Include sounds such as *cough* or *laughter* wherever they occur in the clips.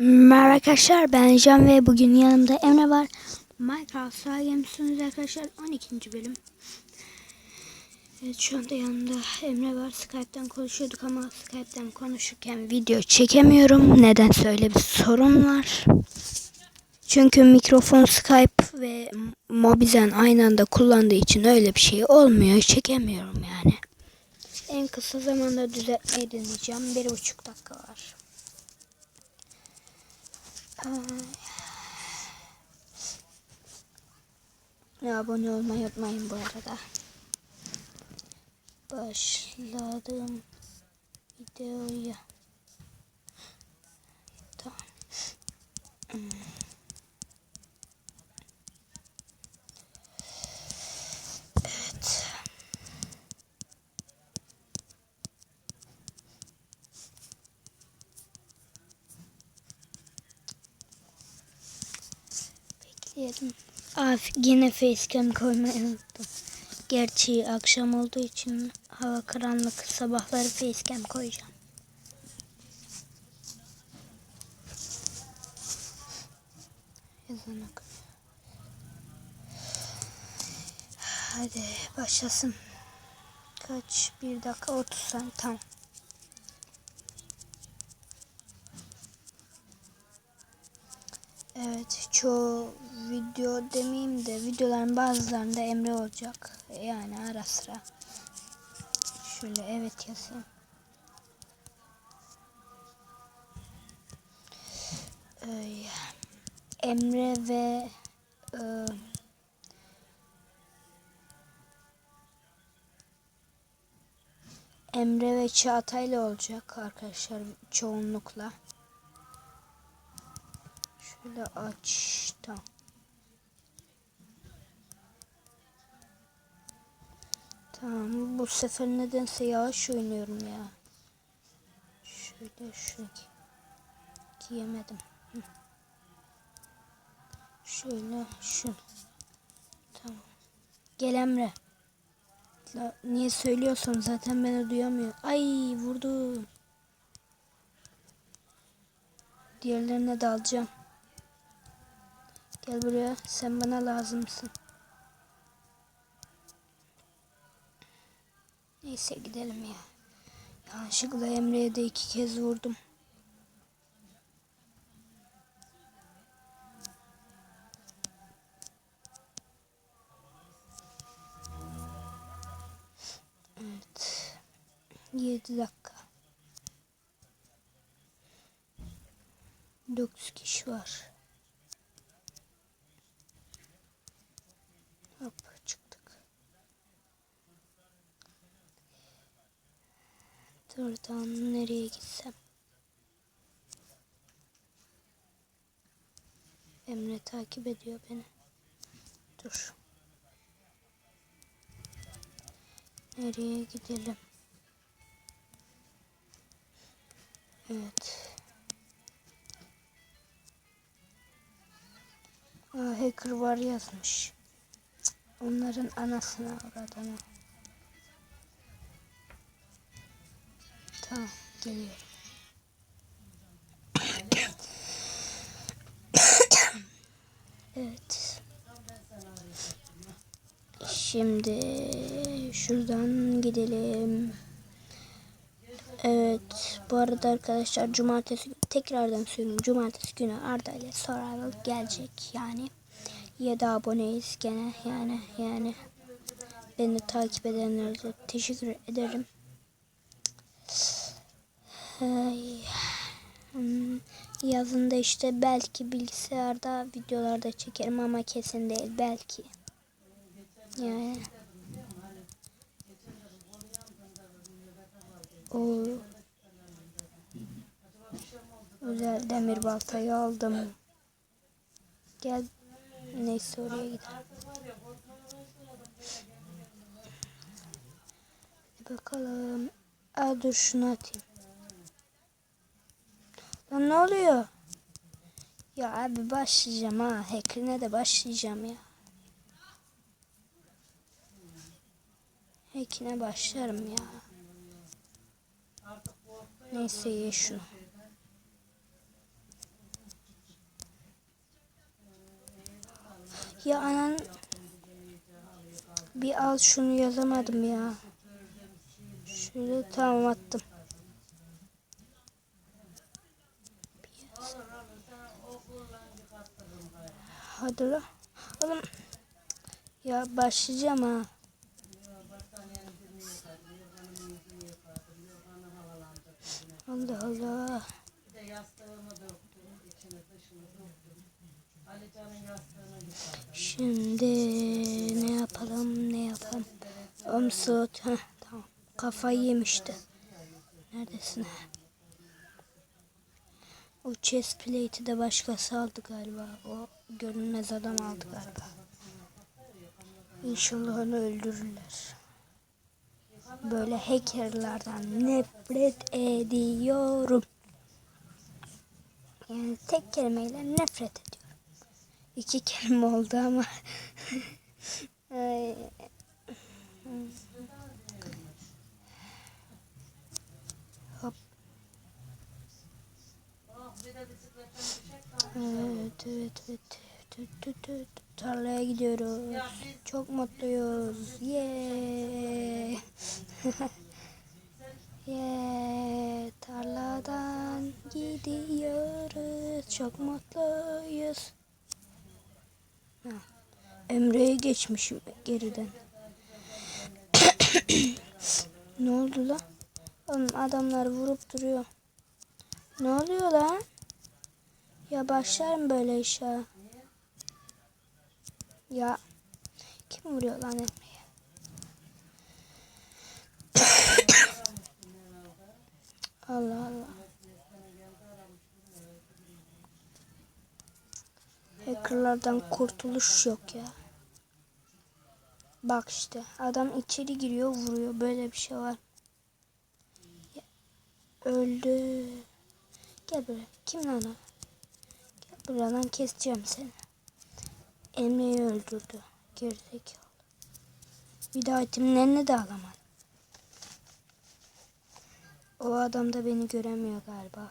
Merhaba arkadaşlar ben Can ve bugün yanımda Emre var. Minecraft Sağ Games'iniz arkadaşlar 12. bölüm. Evet şu anda yanımda Emre var. Skype'den konuşuyorduk ama Skype'den konuşurken video çekemiyorum. Neden öyle bir sorun var. Çünkü mikrofon Skype ve Mobizen aynı anda kullandığı için öyle bir şey olmuyor. Çekemiyorum yani. En kısa zamanda düzeltmeyi deneyeceğim. Bir buçuk dakika var. Ay. Abone olmayı unutmayın bu arada. Başladım videoya. Bekleyelim. Aa, yine facecam koymayı unuttum. Gerçi akşam olduğu için hava karanlık. Sabahları facecam koyacağım. Okunuyor. Hadi başlasın. Kaç? Bir dakika otuz saniye. Tamam. Evet çoğu video demeyeyim de videoların bazılarında Emre olacak. Yani ara sıra. Şöyle evet yazayım. Ee, Emre ve e, Emre ve Çağatay'la olacak arkadaşlar çoğunlukla. Şöyle aç. Tamam. Bu sefer nedense yavaş oynuyorum ya. Şöyle gi giyemedim. Şöyle şunu. Tamam. Gel Emre. La, niye söylüyorsun zaten beni duyamıyor. Ay vurdu. Diğerlerine dalacağım. Gel buraya. Sen bana lazımsın. Neyse gidelim ya. Yanlışlıkla Emre'ye de iki kez vurdum. Evet. 7 dakika. 9 kişi var. Buradan nereye gitsem? Emre takip ediyor beni. Dur. Nereye gidelim? Evet. Aa, hacker var yazmış. Onların anasını avradını. Tamam geliyorum. evet. Şimdi şuradan gidelim. Evet. Bu arada arkadaşlar cumartesi tekrardan söylüyorum. Cumartesi günü Arda ile Survival gelecek yani. 7 aboneyiz gene yani yani beni takip edenlere de teşekkür ederim. Hmm, Yazında işte belki bilgisayarda videolarda çekerim ama kesin değil belki. Yani. O özel demir baltayı aldım. Gel Neyse oraya gidelim. Bakalım. Aa, dur şunu atayım. Lan ne oluyor? Ya abi başlayacağım ha. Hacker'ine de başlayacağım ya. Hack'ine başlarım ya. Neyse ye şunu. Ya anan bir al şunu yazamadım ya. Şöyle tamam attım. Hadi la. Oğlum. Ya başlayacağım ha. Allah Allah. Şimdi ne yapalım ne yapalım. Omsut. Heh. Kafayı yemişti. Neredesin? O chest plate'i de başkası aldı galiba. O görünmez adam aldı galiba. İnşallah onu öldürürler. Böyle hackerlardan nefret ediyorum. Yani tek kelimeyle nefret ediyorum. İki kelime oldu ama. *laughs* Evet, evet, evet. Tüt, tüt, tüt. Tarlaya gidiyoruz. Çok mutluyuz. Yeah. *laughs* yeah. Tarladan gidiyoruz. Çok mutluyuz. Ha. Emre'ye geçmişim geriden. *coughs* ne oldu lan? Oğlum adamlar vurup duruyor. Ne oluyor lan? Ya başlarım böyle işe. Ya kim vuruyor lan Emre'ye? Allah Allah. Hackerlardan kurtuluş yok ya. Bak işte adam içeri giriyor vuruyor böyle bir şey var. Ya, öldü. Gel buraya. Kim lan o? Lan keseceğim seni. Emre'yi öldürdü. Gerizekalı. Bir daha itemlerini de alamadı. O adam da beni göremiyor galiba.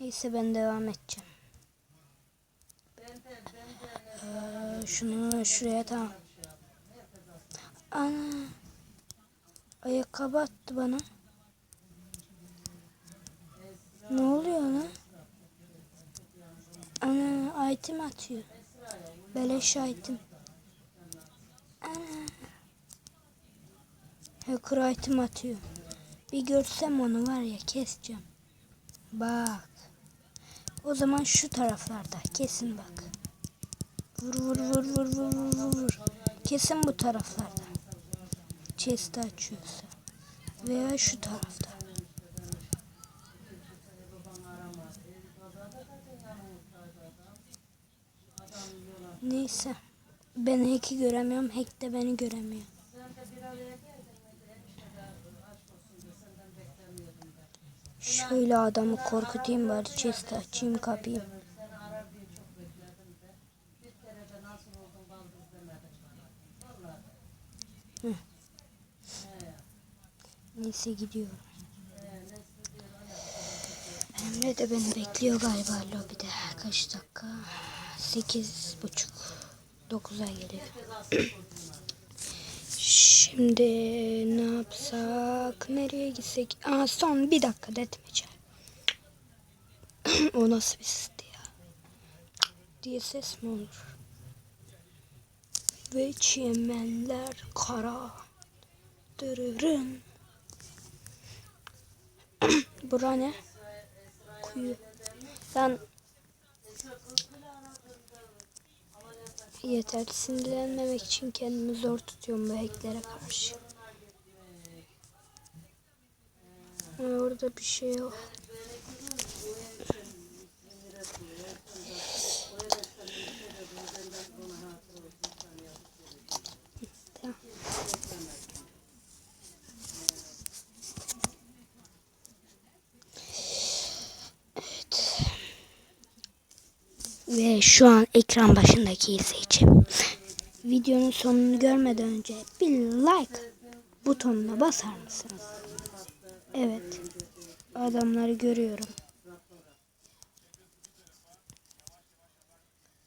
Neyse ben devam edeceğim. Ee, şunu şuraya tamam. Ana. Ayakkabı attı bana. Ne oluyor item atıyor. İtem. Ana. Hacker item atıyor. Bir görsem onu var ya keseceğim. Bak. O zaman şu taraflarda kesin bak. Vur vur vur vur vur vur vur. Kesin bu taraflarda. Chest'i açıyorsa. Veya şu tarafta. Neyse. Ben Hack'i göremiyorum. Hack de beni göremiyor. Şöyle adamı korkutayım bari chest'i açayım kapayım. Hı. Neyse gidiyorum. Emre de beni bekliyor galiba lobide. Kaç dakika? Sekiz buçuk. Dokuza geliyor. *clears throat* Şimdi ne yapsak? Nereye gitsek? Aa, son bir dakika detmeyeceğim. *clears throat* o nasıl bir sesti ya? diye ses mi olur? Ve çimenler kara. Dırırın. *clears throat* Bura ne? Kuyu. Ben Yeter sinirlenmemek için kendimi zor tutuyorum bu hacklere karşı. Orada bir şey yok. Tamam. Evet. Ve şu an ekran başındaki izleyicim. Videonun sonunu görmeden önce bir like butonuna basar mısınız? Evet. Adamları görüyorum.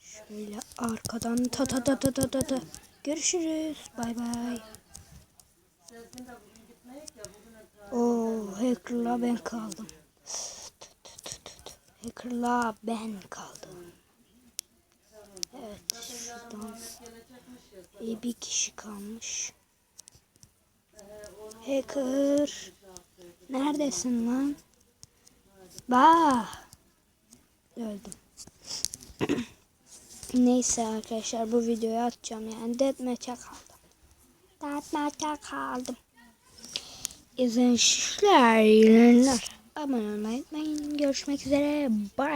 Şu Böyle arkadan ta ta ta ta ta ta ta. Görüşürüz. Bay bay. Oo, hackerla ben kaldım. Hackerla ben kaldım. Evet, şuradan iyi bir kişi kalmış. Hacker, neredesin lan? Bah, öldüm. *clears throat* Neyse arkadaşlar bu videoyu atacağım yani deathmatch'e kaldım. Deathmatch'e kaldım. İzleyiciler, yayınlar. Abone olmayı unutmayın. Görüşmek üzere. Bye.